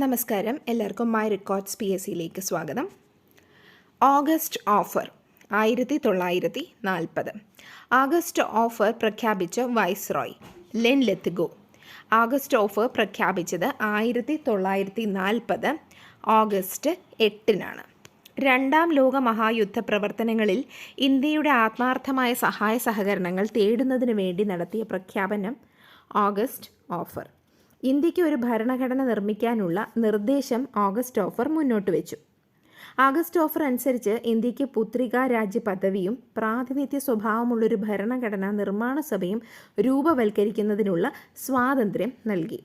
നമസ്കാരം. എല്ലാവർക്കും my records P S സിയിലേക്ക് സ്വാഗതം. ഓഗസ്റ്റ് ഓഫർ ആയിരത്തി തൊള്ളായിരത്തി നാൽപ്പത് ആഗസ്റ്റ് ഓഫർ പ്രഖ്യാപിച്ച viceroy Linlithgow August offer പ്രഖ്യാപിച്ചത് ആയിരത്തി തൊള്ളായിരത്തി നാൽപ്പത് ഓഗസ്റ്റ് എട്ടിനാണ്. രണ്ടാം ലോക മഹായുദ്ധ പ്രവർത്തനങ്ങളിൽ ഇന്ത്യയുടെ ആത്മാർത്ഥമായ സഹായ സഹകരണങ്ങൾ തേടുന്നതിന് വേണ്ടി നടത്തിയ പ്രഖ്യാപനം ഓഗസ്റ്റ് ഓഫർ ഇന്ത്യയ്ക്ക് ഒരു ഭരണഘടന നിർമ്മിക്കാനുള്ള നിർദ്ദേശം ഓഗസ്റ്റ് ഓഫർ മുന്നോട്ട് വെച്ചു. ആഗസ്റ്റ് ഓഫർ അനുസരിച്ച് ഇന്ത്യയ്ക്ക് പുത്രികാ രാജ്യ പദവിയും പ്രാതിനിധ്യ സ്വഭാവമുള്ളൊരു ഭരണഘടനാ നിർമ്മാണ സഭയും രൂപവൽക്കരിക്കുന്നതിനുള്ള സ്വാതന്ത്ര്യം നൽകി.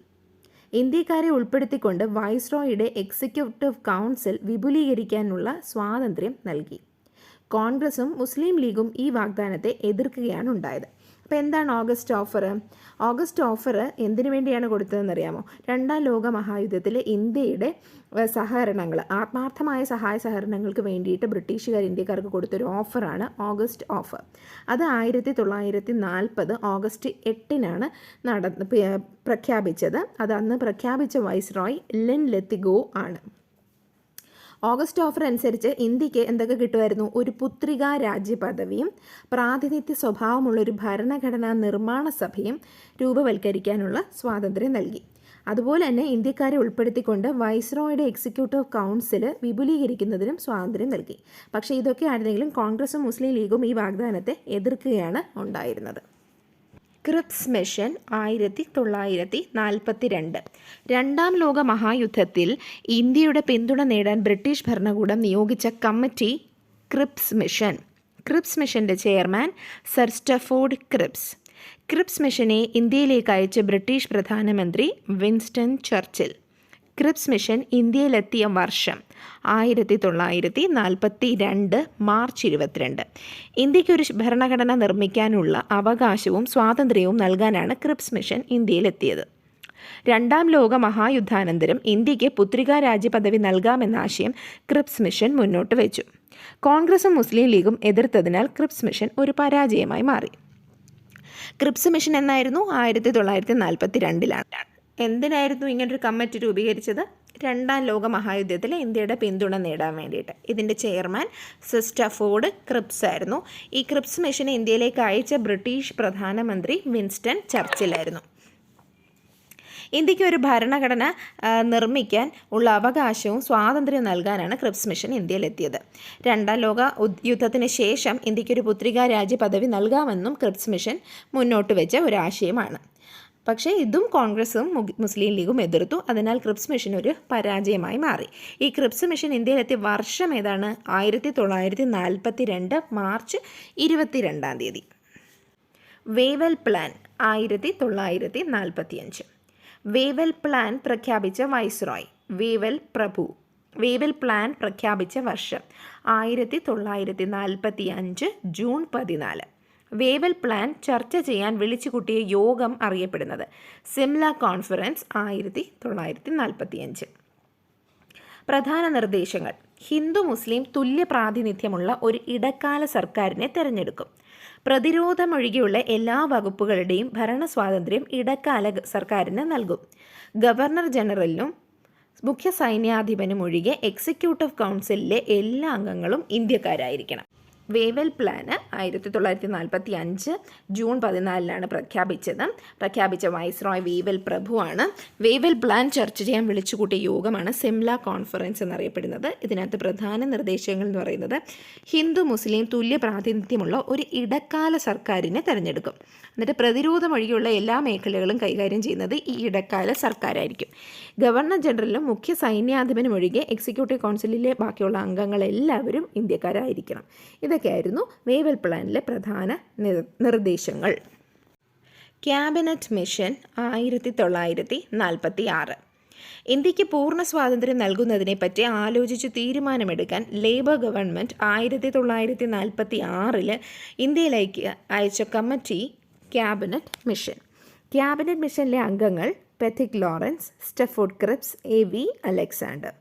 ഇന്ത്യക്കാരെ ഉൾപ്പെടുത്തിക്കൊണ്ട് വൈസ്രോയുടെ എക്സിക്യൂട്ടീവ് കൗൺസിൽ വിപുലീകരിക്കാനുള്ള സ്വാതന്ത്ര്യം നൽകി. കോൺഗ്രസും മുസ്ലിം ലീഗും ഈ വാഗ്ദാനത്തെ എതിർക്കുകയാണ് ഉണ്ടായത്. അപ്പോൾ എന്താണ് ഓഗസ്റ്റ് ഓഫർ ഓഗസ്റ്റ് ഓഫർ എന്തിനു വേണ്ടിയാണ് കൊടുത്തതെന്ന് അറിയാമോ രണ്ടാം ലോക മഹായുദ്ധത്തിൽ ഇന്ത്യയുടെ സഹകരണങ്ങൾ ആത്മാർത്ഥമായ സഹായ സഹകരണങ്ങൾക്ക് വേണ്ടിയിട്ട് ബ്രിട്ടീഷുകാർ ഇന്ത്യക്കാർക്ക് കൊടുത്തൊരു ഓഫറാണ് ഓഗസ്റ്റ് ഓഫർ അത് ആയിരത്തി തൊള്ളായിരത്തി നാൽപ്പത് ഓഗസ്റ്റ് എട്ടിനാണ് നട പ്രഖ്യാപിച്ചത്. അത് അന്ന് പ്രഖ്യാപിച്ച വൈസ് റോയ് ലെൻ ലെത്തിഗോ ആണ്. ഓഗസ്റ്റ് ഓഫർ അനുസരിച്ച് ഇന്ത്യയ്ക്ക് എന്തൊക്കെ കിട്ടുമായിരുന്നു? ഒരു പുത്രികാ രാജ്യപദവിയും പ്രാതിനിധ്യ സ്വഭാവമുള്ള ഒരു ഭരണഘടനാ നിർമ്മാണ സഭയും രൂപവൽക്കരിക്കാനുള്ള സ്വാതന്ത്ര്യം നൽകി. അതുപോലെ തന്നെ ഇന്ത്യക്കാരെ ഉൾപ്പെടുത്തിക്കൊണ്ട് വൈസ്രോയുടെ എക്സിക്യൂട്ടീവ് കൗൺസിൽ വിപുലീകരിക്കുന്നതിനും സ്വാതന്ത്ര്യം നൽകി. പക്ഷേ ഇതൊക്കെ ആയിരുന്നെങ്കിലും കോൺഗ്രസും മുസ്ലിം ലീഗും ഈ വാഗ്ദാനത്തെ എതിർക്കുകയാണ് ഉണ്ടായിരുന്നത്. ക്രിപ്സ് മിഷൻ ആയിരത്തി തൊള്ളായിരത്തി നാൽപ്പത്തി രണ്ട് രണ്ടാം ലോക മഹായുദ്ധത്തിൽ ഇന്ത്യയുടെ പിന്തുണ നേടാൻ ബ്രിട്ടീഷ് ഭരണകൂടം നിയോഗിച്ച കമ്മിറ്റി ക്രിപ്സ് മിഷൻ. ക്രിപ്സ് മിഷന്റെ chairman sir Stafford Cripps. Cripps മിഷനെ ഇന്ത്യയിലേക്ക് അയച്ച ബ്രിട്ടീഷ് പ്രധാനമന്ത്രി വിൻസ്റ്റൺ ചർച്ചിൽ. ക്രിപ്സ് മിഷൻ ഇന്ത്യയിലെത്തിയ വർഷം ആയിരത്തി തൊള്ളായിരത്തി നാൽപ്പത്തി രണ്ട് മാർച്ച് ഇരുപത്തിരണ്ട്. ഇന്ത്യയ്ക്ക് ഒരു ഭരണഘടന നിർമ്മിക്കാനുള്ള അവകാശവും സ്വാതന്ത്ര്യവും നൽകാനാണ് ക്രിപ്സ് മിഷൻ ഇന്ത്യയിലെത്തിയത്. രണ്ടാം ലോക മഹായുദ്ധാനന്തരം ഇന്ത്യയ്ക്ക് പുത്രികാ രാജ്യ പദവി നൽകാമെന്ന ആശയം ക്രിപ്സ് മിഷൻ മുന്നോട്ട് വെച്ചു. കോൺഗ്രസും മുസ്ലിം ലീഗും എതിർത്തതിനാൽ ക്രിപ്സ് മിഷൻ ഒരു പരാജയമായി മാറി. ക്രിപ്സ് മിഷൻ എന്നായിരുന്നു ആയിരത്തി തൊള്ളായിരത്തി നാൽപ്പത്തി രണ്ടിലാണ് എന്തിനായിരുന്നു ഇങ്ങനൊരു കമ്മിറ്റി രൂപീകരിച്ചത്? രണ്ടാം ലോക മഹായുദ്ധത്തിൽ ഇന്ത്യയുടെ പിന്തുണ നേടാൻ വേണ്ടിയിട്ട്. ഇതിന്റെ ചെയർമാൻ സിസ്റ്റർ ഫോർഡ് ക്രിപ്സ് ആയിരുന്നു. ഈ ക്രിപ്സ് മിഷൻ ഇന്ത്യയിലേക്ക് അയച്ച ബ്രിട്ടീഷ് പ്രധാനമന്ത്രി വിൻസ്റ്റൺ ചർച്ചിലായിരുന്നു. ഇന്ത്യയ്ക്ക് ഒരു ഭരണഘടന നിർമ്മിക്കാൻ ഉള്ള അവകാശവും സ്വാതന്ത്ര്യവും നൽകാനാണ് ക്രിപ്സ് മിഷൻ ഇന്ത്യയിലെത്തിയത്. രണ്ടാം ലോക യുദ്ധത്തിന് ശേഷം ഇന്ത്യയ്ക്ക് ഒരു പുത്രികാ രാജ്യ പദവി നൽകാമെന്നും ക്രിപ്സ് മിഷൻ മുന്നോട്ട് വെച്ച ഒരു ആശയമാണ് പക്ഷേ ഇതും കോൺഗ്രസും മുസ്ലിം ലീഗും എതിർത്തു. അതിനാൽ ക്രിപ്സ് മിഷൻ ഒരു പരാജയമായി മാറി. ഈ ക്രിപ്സ് മിഷൻ ഇന്ത്യയിലെത്തിയ വർഷം ഏതാണ്? ആയിരത്തി തൊള്ളായിരത്തി നാൽപ്പത്തി രണ്ട് മാർച്ച് ഇരുപത്തിരണ്ടാം തീയതി. വേവൽ പ്ലാൻ ആയിരത്തി തൊള്ളായിരത്തി നാൽപ്പത്തി അഞ്ച് വേവൽ പ്ലാൻ പ്രഖ്യാപിച്ച വൈസ്രോയ് വേവൽ പ്രഭു വേവൽ പ്ലാൻ പ്രഖ്യാപിച്ച വർഷം ആയിരത്തി തൊള്ളായിരത്തി നാൽപ്പത്തി അഞ്ച് ജൂൺ പതിനാല്. വേവൽ പ്ലാൻ ചർച്ച ചെയ്യാൻ വിളിച്ചുകൂട്ടിയ യോഗം അറിയപ്പെടുന്നത്. സിംല കോൺഫറൻസ് ആയിരത്തി തൊള്ളായിരത്തി നാൽപ്പത്തിയഞ്ച് പ്രധാന നിർദ്ദേശങ്ങൾ. ഹിന്ദു മുസ്ലിം തുല്യ പ്രാതിനിധ്യമുള്ള ഒരു ഇടക്കാല സർക്കാരിനെ തിരഞ്ഞെടുക്കും. പ്രതിരോധമൊഴികെയുള്ള എല്ലാ വകുപ്പുകളുടെയും ഭരണ സ്വാതന്ത്ര്യം ഇടക്കാല സർക്കാരിന് നൽകും. ഗവർണർ ജനറലിനും മുഖ്യ സൈന്യാധിപനും ഒഴികെ എക്സിക്യൂട്ടീവ് കൗൺസിലിലെ എല്ലാ അംഗങ്ങളും ഇന്ത്യക്കാരായിരിക്കണം. വേവൽ പ്ലാൻ ആയിരത്തി തൊള്ളായിരത്തി നാൽപ്പത്തി അഞ്ച് ജൂൺ പതിനാലിനാണ് പ്രഖ്യാപിച്ചത്. പ്രഖ്യാപിച്ച വൈസ്രോയ് വേവൽ പ്രഭുവാണ്. വേവൽ പ്ലാൻ ചർച്ച ചെയ്യാൻ വിളിച്ചുകൂട്ടിയ യോഗമാണ് സിംല കോൺഫറൻസ് എന്നറിയപ്പെടുന്നത്. ഇതിനകത്ത് പ്രധാന നിർദ്ദേശങ്ങൾ എന്ന് പറയുന്നത് ഹിന്ദു മുസ്ലിം തുല്യ പ്രാതിനിധ്യമുള്ള ഒരു ഇടക്കാല സർക്കാരിനെ തിരഞ്ഞെടുക്കും. എന്നിട്ട് പ്രതിരോധം വഴിയുള്ള എല്ലാ മേഖലകളും കൈകാര്യം ചെയ്യുന്നത് ഈ ഇടക്കാല സർക്കാരായിരിക്കും. ഗവർണർ ജനറലും മുഖ്യ സൈന്യാധിപനും ഒഴികെ എക്സിക്യൂട്ടീവ് കൗൺസിലിലെ ബാക്കിയുള്ള അംഗങ്ങളെല്ലാവരും ഇന്ത്യക്കാരായിരിക്കണം. ഇതൊക്കെയായിരുന്നു വേവൽ പ്ലാനിലെ പ്രധാന നിർദ്ദേശങ്ങൾ. ക്യാബിനറ്റ് മിഷൻ ആയിരത്തി തൊള്ളായിരത്തി നാൽപ്പത്തി ആറ് ഇന്ത്യയ്ക്ക് പൂർണ സ്വാതന്ത്ര്യം നൽകുന്നതിനെപ്പറ്റി ആലോചിച്ച് തീരുമാനമെടുക്കാൻ ലേബർ ഗവൺമെന്റ് ആയിരത്തി തൊള്ളായിരത്തി നാൽപ്പത്തി ആറിൽ ഇന്ത്യയിലേക്ക് അയച്ച കമ്മിറ്റി ക്യാബിനറ്റ് മിഷൻ ക്യാബിനറ്റ് മിഷനിലെ അംഗങ്ങൾ Pethick Lawrence Stafford Cripps A V Alexander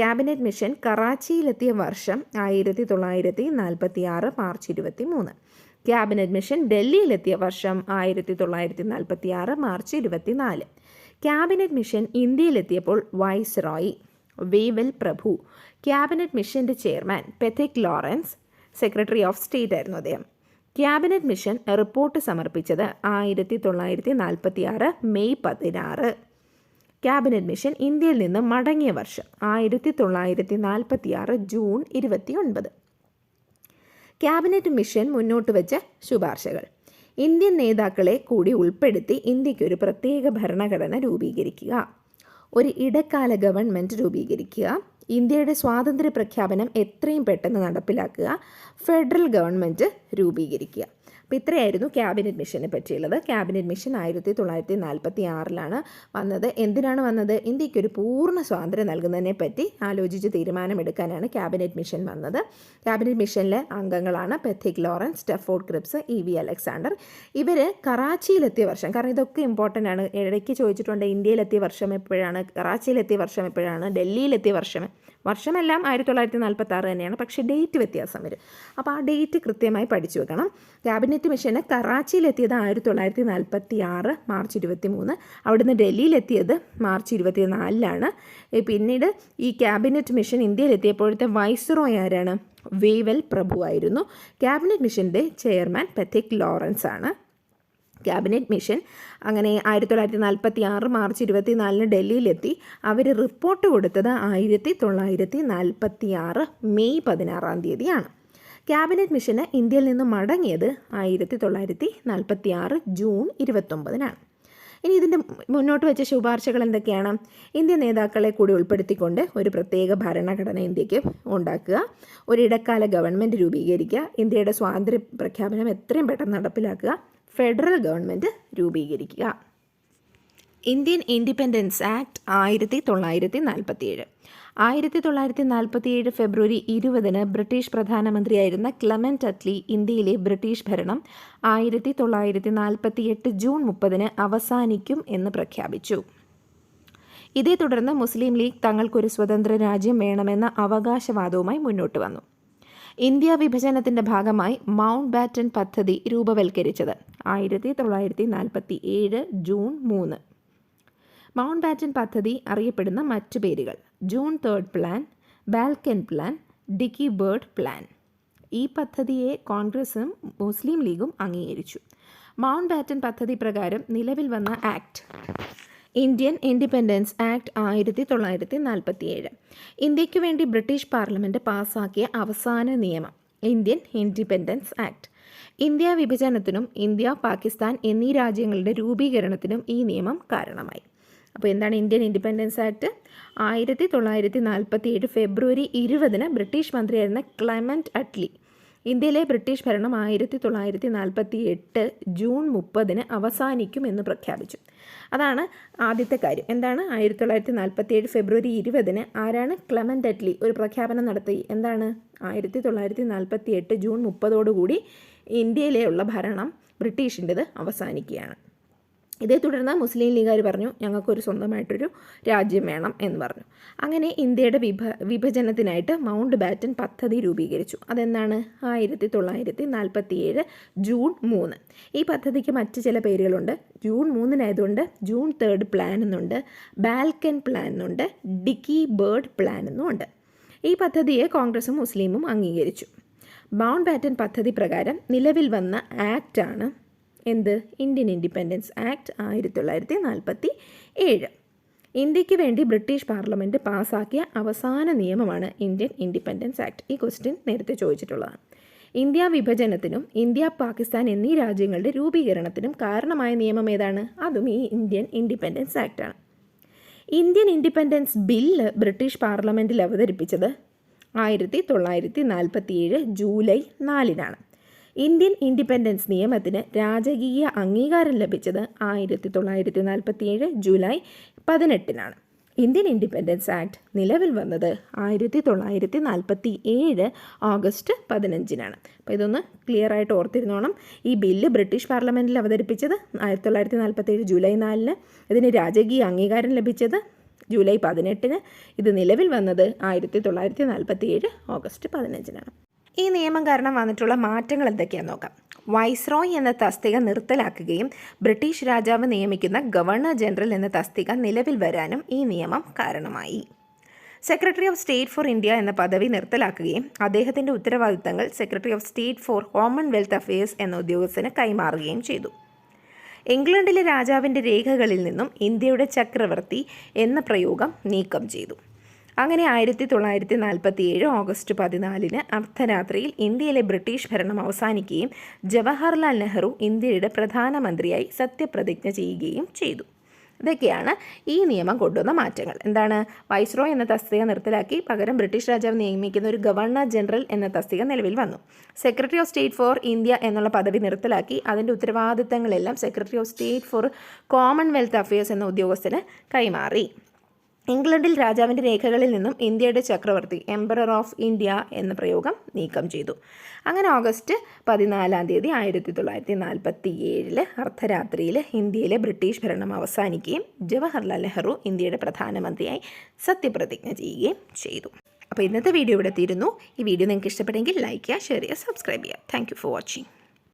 cabinet mission കറാച്ചിയിലെത്തിയ വർഷം ആയിരത്തി തൊള്ളായിരത്തി നാൽപ്പത്തി ആറ് മാർച്ച് ഇരുപത്തി മൂന്ന് ക്യാബിനറ്റ് മിഷൻ ഡൽഹിയിലെത്തിയ വർഷം ആയിരത്തി തൊള്ളായിരത്തി നാൽപ്പത്തി ആറ് മാർച്ച് ഇരുപത്തി നാല് ക്യാബിനറ്റ് മിഷൻ ഇന്ത്യയിലെത്തിയപ്പോൾ വൈസ് റോയി വേവൽ പ്രഭു. ക്യാബിനറ്റ് മിഷന്റെ chairman Pethick Lawrence. Secretary of state ആയിരുന്നു അദ്ദേഹം. ക്യാബിനറ്റ് മിഷൻ റിപ്പോർട്ട് സമർപ്പിച്ചത് ആയിരത്തി തൊള്ളായിരത്തി നാൽപ്പത്തി ആറ് മെയ് പതിനാറ്. ക്യാബിനറ്റ് മിഷൻ ഇന്ത്യയിൽ നിന്ന് മടങ്ങിയ വർഷം ആയിരത്തി തൊള്ളായിരത്തി നാൽപ്പത്തി ആറ് ജൂൺ ഇരുപത്തി ഒൻപത് ക്യാബിനറ്റ് മിഷൻ മുന്നോട്ട് വെച്ച ശുപാർശകൾ. ഇന്ത്യൻ നേതാക്കളെ കൂടി ഉൾപ്പെടുത്തി ഇന്ത്യയ്ക്ക് ഒരു പ്രത്യേക ഭരണഘടന രൂപീകരിക്കുക. ഒരു ഇടക്കാല ഗവൺമെന്റ് രൂപീകരിക്കുക. ഇന്ത്യയുടെ സ്വാതന്ത്ര്യ പ്രഖ്യാപനം എത്രയും പെട്ടെന്ന് നടപ്പിലാക്കുക. ഫെഡറൽ ഗവൺമെന്റ് രൂപീകരിക്കുക. അപ്പോൾ ഇത്രയായിരുന്നു ക്യാബിനറ്റ് മിഷനെ പറ്റിയുള്ളത്. ക്യാബിനറ്റ് മിഷൻ ആയിരത്തി തൊള്ളായിരത്തി നാൽപ്പത്തി ആറിലാണ് വന്നത്. എന്തിനാണ് വന്നത്? ഇന്ത്യയ്ക്ക് ഒരു പൂർണ സ്വാതന്ത്ര്യം നൽകുന്നതിനെ പറ്റി ആലോചിച്ച് തീരുമാനമെടുക്കാനാണ് ക്യാബിനറ്റ് മിഷൻ വന്നത്. ക്യാബിനറ്റ് മിഷനിലെ അംഗങ്ങളാണ് Pethick Lawrence Stafford Cripps E V Alexander ഇവർ കറാച്ചിയിലെത്തിയ വർഷം കാരണം ഇതൊക്കെ ഇമ്പോർട്ടന്റ് ആണ്. ഇടയ്ക്ക് ചോദിച്ചിട്ടുണ്ട് ഇന്ത്യയിലെത്തിയ വർഷം എപ്പോഴാണ്? കറാച്ചിയിലെത്തിയ വർഷം എപ്പോഴാണ്? ഡൽഹിയിലെത്തിയ വർഷം വർഷമെല്ലാം ആയിരത്തി തൊള്ളായിരത്തി നാൽപ്പത്തി ആറ് തന്നെയാണ് പക്ഷേ ഡേറ്റ് വ്യത്യാസം വരും. അപ്പോൾ ആ ഡേറ്റ് കൃത്യമായി പഠിച്ചു വെക്കണം. ക്യാബിനറ്റ് മിഷന് കറാച്ചിയിലെത്തിയത് ആയിരത്തി തൊള്ളായിരത്തി നാൽപ്പത്തി ആറ് മാർച്ച് ഇരുപത്തി മൂന്ന് അവിടുന്ന് ഡൽഹിയിലെത്തിയത് മാർച്ച് ഇരുപത്തി നാലിലാണ് പിന്നീട് ഈ ക്യാബിനറ്റ് മിഷൻ ഇന്ത്യയിലെത്തിയപ്പോഴത്തെ വൈസറോയ് ആരാണ്? വേവൽ പ്രഭു ആയിരുന്നു. ക്യാബിനറ്റ് മിഷന്റെ ചെയർമാൻ പെഥിക് ലോറൻസ് ആണ്. ക്യാബിനറ്റ് മിഷൻ അങ്ങനെ ആയിരത്തി തൊള്ളായിരത്തി നാൽപ്പത്തി ആറ് മാർച്ച് ഇരുപത്തി നാലിന് ഡൽഹിയിലെത്തി. അവർ റിപ്പോർട്ട് കൊടുത്തത് ആയിരത്തി തൊള്ളായിരത്തി നാൽപ്പത്തി ആറ് മെയ് പതിനാറാം തീയതിയാണ്. ക്യാബിനറ്റ് മിഷന് ഇന്ത്യയിൽ നിന്ന് മടങ്ങിയത് ആയിരത്തി തൊള്ളായിരത്തി നാൽപ്പത്തി ആറ് ജൂൺ ഇരുപത്തൊമ്പതിനാണ്. ഇനി ഇതിന്റെ മുന്നോട്ട് വെച്ച ശുപാർശകൾ എന്തൊക്കെയാണ്? ഇന്ത്യ നേതാക്കളെ കൂടി ഉൾപ്പെടുത്തിക്കൊണ്ട് ഒരു പ്രത്യേക ഭരണഘടന ഇന്ത്യയ്ക്ക് ഉണ്ടാക്കുക ഒരു ഇടക്കാല ഗവൺമെന്റ് രൂപീകരിക്കുക ഇന്ത്യയുടെ സ്വാതന്ത്ര്യ പ്രഖ്യാപനം എത്രയും പെട്ടെന്ന് നടപ്പിലാക്കുക ഫെഡറൽ ഗവൺമെന്റ് രൂപീകരിക്കുക. ഇന്ത്യൻ ഇൻഡിപെൻഡൻസ് ആക്ട് ആയിരത്തി തൊള്ളായിരത്തി നാൽപ്പത്തിയേഴ് ആയിരത്തി തൊള്ളായിരത്തി നാൽപ്പത്തിയേഴ് ഫെബ്രുവരി ഇരുപതിന് ബ്രിട്ടീഷ് പ്രധാനമന്ത്രിയായിരുന്ന ക്ലമന്റ് അറ്റ്ലി ഇന്ത്യയിലെ ബ്രിട്ടീഷ് ഭരണം ആയിരത്തി തൊള്ളായിരത്തി നാൽപ്പത്തിയെട്ട് ജൂൺ മുപ്പതിന് അവസാനിക്കും എന്ന് പ്രഖ്യാപിച്ചു. ഇതേ തുടർന്ന് മുസ്ലിം ലീഗ് തങ്ങൾക്കൊരു സ്വതന്ത്ര രാജ്യം വേണമെന്ന അവകാശവാദവുമായി മുന്നോട്ട് വന്നു. ഇന്ത്യ വിഭജനത്തിന്റെ ഭാഗമായി മൗണ്ട് ബാറ്റൺ പദ്ധതി രൂപവൽക്കരിച്ചത് ആയിരത്തി തൊള്ളായിരത്തി നാൽപ്പത്തി ഏഴ് ജൂൺ മൂന്ന്. മൗണ്ട് ബാറ്റൻ പദ്ധതി അറിയപ്പെടുന്ന മറ്റു പേരുകൾ. June third plan Balkan plan Dickie Bird plan. ഈ പദ്ധതിയെ കോൺഗ്രസും മുസ്ലിം ലീഗും അംഗീകരിച്ചു. മൗണ്ട് ബാറ്റൻ പദ്ധതി പ്രകാരം നിലവിൽ വന്ന ആക്ട് ഇന്ത്യൻ ഇൻഡിപെൻഡൻസ് ആക്ട് ആയിരത്തി തൊള്ളായിരത്തി നാൽപ്പത്തിയേഴ് ഇന്ത്യയ്ക്ക് വേണ്ടി ബ്രിട്ടീഷ് പാർലമെന്റ് പാസാക്കിയ അവസാന നിയമം ഇന്ത്യൻ ഇൻഡിപെൻഡൻസ് ആക്ട്. ഇന്ത്യ വിഭജനത്തിനും ഇന്ത്യ പാകിസ്ഥാൻ എന്നീ രാജ്യങ്ങളുടെ രൂപീകരണത്തിനും ഈ നിയമം കാരണമായി. അപ്പോൾ എന്താണ് ഇന്ത്യൻ ഇൻഡിപെൻഡൻസ് ആക്ട്? ആയിരത്തി തൊള്ളായിരത്തി നാൽപ്പത്തി ഏഴ് ഫെബ്രുവരി ഇരുപതിന് ബ്രിട്ടീഷ് മന്ത്രിയായിരുന്ന ക്ലൈമന്റ് അറ്റ്ലി. ഇന്ത്യയിലെ ബ്രിട്ടീഷ് ഭരണം ആയിരത്തി തൊള്ളായിരത്തി നാൽപ്പത്തി എട്ട് ജൂൺ മുപ്പതിന് അവസാനിക്കും എന്ന് പ്രഖ്യാപിച്ചു. അതാണ് ആദ്യത്തെ കാര്യം. എന്താണ്? ആയിരത്തി തൊള്ളായിരത്തി നാൽപ്പത്തി ഏഴ് ഫെബ്രുവരി ഇരുപതിന് ആരാണ് ക്ലമന്റ് അറ്റ്ലി ഒരു പ്രഖ്യാപനം നടത്തി? എന്താണ്? ആയിരത്തി തൊള്ളായിരത്തി നാൽപ്പത്തി എട്ട് ജൂൺ മുപ്പതോടുകൂടി ഇന്ത്യയിലെയുള്ള ഭരണം ബ്രിട്ടീഷിന്റെത് അവസാനിക്കുകയാണ്. ഇതേ തുടർന്ന് മുസ്ലിം ലീഗുകാർ പറഞ്ഞു ഞങ്ങൾക്കൊരു സ്വന്തമായിട്ടൊരു രാജ്യം വേണം എന്ന് പറഞ്ഞു. അങ്ങനെ ഇന്ത്യയുടെ വിഭ വിഭജനത്തിനായിട്ട് മൗണ്ട് ബാറ്റൻ പദ്ധതി രൂപീകരിച്ചു. അതെന്താണ്? ആയിരത്തി തൊള്ളായിരത്തി നാൽപ്പത്തി ഏഴ് ജൂൺ മൂന്ന്. ഈ പദ്ധതിക്ക് മറ്റ് ചില പേരുകളുണ്ട്. ജൂൺ മൂന്നിനായതുകൊണ്ട് ജൂൺ തേർഡ് പ്ലാൻ എന്നുണ്ട് ബാൽക്കൻ പ്ലാൻ എന്നുണ്ട് ഡിക്കി ബേർഡ് പ്ലാൻ എന്നുമുണ്ട്. ഈ പദ്ധതിയെ കോൺഗ്രസും മുസ്ലിമും അംഗീകരിച്ചു. മൗണ്ട് ബാറ്റൻ പദ്ധതി പ്രകാരം നിലവിൽ വന്ന ആക്റ്റാണ് എന്ത്? ഇന്ത്യൻ ഇൻഡിപെൻഡൻസ് ആക്ട് ആയിരത്തി തൊള്ളായിരത്തി നാൽപ്പത്തി ഏഴ് ഇന്ത്യയ്ക്ക് വേണ്ടി ബ്രിട്ടീഷ് പാർലമെന്റ് പാസാക്കിയ അവസാന നിയമമാണ് ഇന്ത്യൻ ഇൻഡിപെൻഡൻസ് ആക്ട് ഈ ക്വസ്റ്റ്യൻ നേരത്തെ ചോദിച്ചിട്ടുള്ളതാണ്. ഇന്ത്യ വിഭജനത്തിനും ഇന്ത്യ പാകിസ്ഥാൻ എന്നീ രാജ്യങ്ങളുടെ രൂപീകരണത്തിനും കാരണമായ നിയമം ഏതാണ്? അതും ഈ ഇന്ത്യൻ ഇൻഡിപെൻഡൻസ് ആക്റ്റാണ് ഇന്ത്യൻ ഇൻഡിപെൻഡൻസ് ബില്ല് ബ്രിട്ടീഷ് പാർലമെന്റിൽ അവതരിപ്പിച്ചത് ആയിരത്തി തൊള്ളായിരത്തി നാൽപ്പത്തി ഏഴ് ജൂലൈ നാലിനാണ്. ഇന്ത്യൻ ഇൻഡിപെൻഡൻസ് നിയമത്തിന് രാജകീയ അംഗീകാരം ലഭിച്ചത് ആയിരത്തി തൊള്ളായിരത്തി നാൽപ്പത്തി ഏഴ് ജൂലൈ പതിനെട്ടിനാണ്. ഇന്ത്യൻ ഇൻഡിപെൻഡൻസ് ആക്ട് നിലവിൽ വന്നത് ആയിരത്തി തൊള്ളായിരത്തി നാൽപ്പത്തി ഏഴ് ഓഗസ്റ്റ് പതിനഞ്ചിനാണ്. അപ്പോൾ ഇതൊന്ന് ക്ലിയർ ആയിട്ട് ഓർത്തിരുന്നോണം. ഈ ബില്ല് ബ്രിട്ടീഷ് പാർലമെന്റിൽ അവതരിപ്പിച്ചത് ആയിരത്തി തൊള്ളായിരത്തി നാൽപ്പത്തി ഏഴ് ജൂലൈ നാലിന്. ഇതിന് രാജകീയ അംഗീകാരം ലഭിച്ചത് ജൂലൈ പതിനെട്ടിന്. ഇത് നിലവിൽ വന്നത് ആയിരത്തി തൊള്ളായിരത്തി നാൽപ്പത്തി ഏഴ് ഓഗസ്റ്റ് പതിനഞ്ചിനാണ്. ഈ നിയമം കാരണം വന്നിട്ടുള്ള മാറ്റങ്ങൾ എന്തൊക്കെയാണെന്ന് നോക്കാം. വൈസ്രോയ് എന്ന തസ്തിക നിർത്തലാക്കുകയും ബ്രിട്ടീഷ് രാജാവ് നിയമിക്കുന്ന ഗവർണർ ജനറൽ എന്ന തസ്തിക നിലവിൽ വരാനും ഈ നിയമം കാരണമായി. Secretary of state for India എന്ന പദവി നിർത്തലാക്കുകയും അദ്ദേഹത്തിന്റെ ഉത്തരവാദിത്തങ്ങൾ secretary of state for commonwealth affairs എന്ന ഉദ്യോഗസ്ഥന് കൈമാറുകയും ചെയ്തു. ഇംഗ്ലണ്ടിലെ രാജാവിന്റെ രേഖകളിൽ നിന്നും ഇന്ത്യയുടെ ചക്രവർത്തി എന്ന പ്രയോഗം നീക്കം ചെയ്തു. അങ്ങനെ ആയിരത്തി തൊള്ളായിരത്തി നാൽപ്പത്തി ഏഴ് ഓഗസ്റ്റ് പതിനാലിന് അർദ്ധരാത്രിയിൽ ഇന്ത്യയിലെ ബ്രിട്ടീഷ് ഭരണം അവസാനിക്കുകയും ജവഹർലാൽ നെഹ്റു ഇന്ത്യയുടെ പ്രധാനമന്ത്രിയായി സത്യപ്രതിജ്ഞ ചെയ്യുകയും ചെയ്തു. ഇതൊക്കെയാണ് ഈ നിയമം കൊണ്ടുവന്ന മാറ്റങ്ങൾ. എന്താണ്? വൈസ്രോ എന്ന തസ്തിക നിർത്തലാക്കി പകരം ബ്രിട്ടീഷ് രാജാവ് നിയമിക്കുന്ന ഒരു ഗവർണർ ജനറൽ എന്ന തസ്തിക നിലവിൽ വന്നു. Secretary of state for India എന്നുള്ള പദവി നിർത്തലാക്കി അതിന്റെ ഉത്തരവാദിത്തങ്ങളെല്ലാം secretary of state for commonwealth affairs എന്ന ഉദ്യോഗസ്ഥന് കൈമാറി. ഇംഗ്ലണ്ടിൽ രാജാവിന്റെ രേഖകളിൽ നിന്നും ഇന്ത്യയുടെ ചക്രവർത്തി എംപറർ ഓഫ് ഇന്ത്യ എന്ന പ്രയോഗം നീക്കം ചെയ്തു. അങ്ങനെ ഓഗസ്റ്റ് പതിനാലാം തീയതി ആയിരത്തി തൊള്ളായിരത്തി നാൽപ്പത്തി ഏഴിൽ അർദ്ധരാത്രിയിൽ ഇന്ത്യയിലെ ബ്രിട്ടീഷ് ഭരണം അവസാനിക്കുകയും ജവഹർലാൽ നെഹ്റു ഇന്ത്യയുടെ പ്രധാനമന്ത്രിയായി സത്യപ്രതിജ്ഞ ചെയ്യുകയും ചെയ്തു. അപ്പോൾ ഇന്നത്തെ വീഡിയോ ഇവിടെ തീരുന്നു ഈ വീഡിയോ നിങ്ങൾക്ക് ഇഷ്ടപ്പെട്ടെങ്കിൽ ലൈക്ക് ചെയ്യുക ഷെയർ ചെയ്യുക സബ്സ്ക്രൈബ് ചെയ്യുക. Thank for watching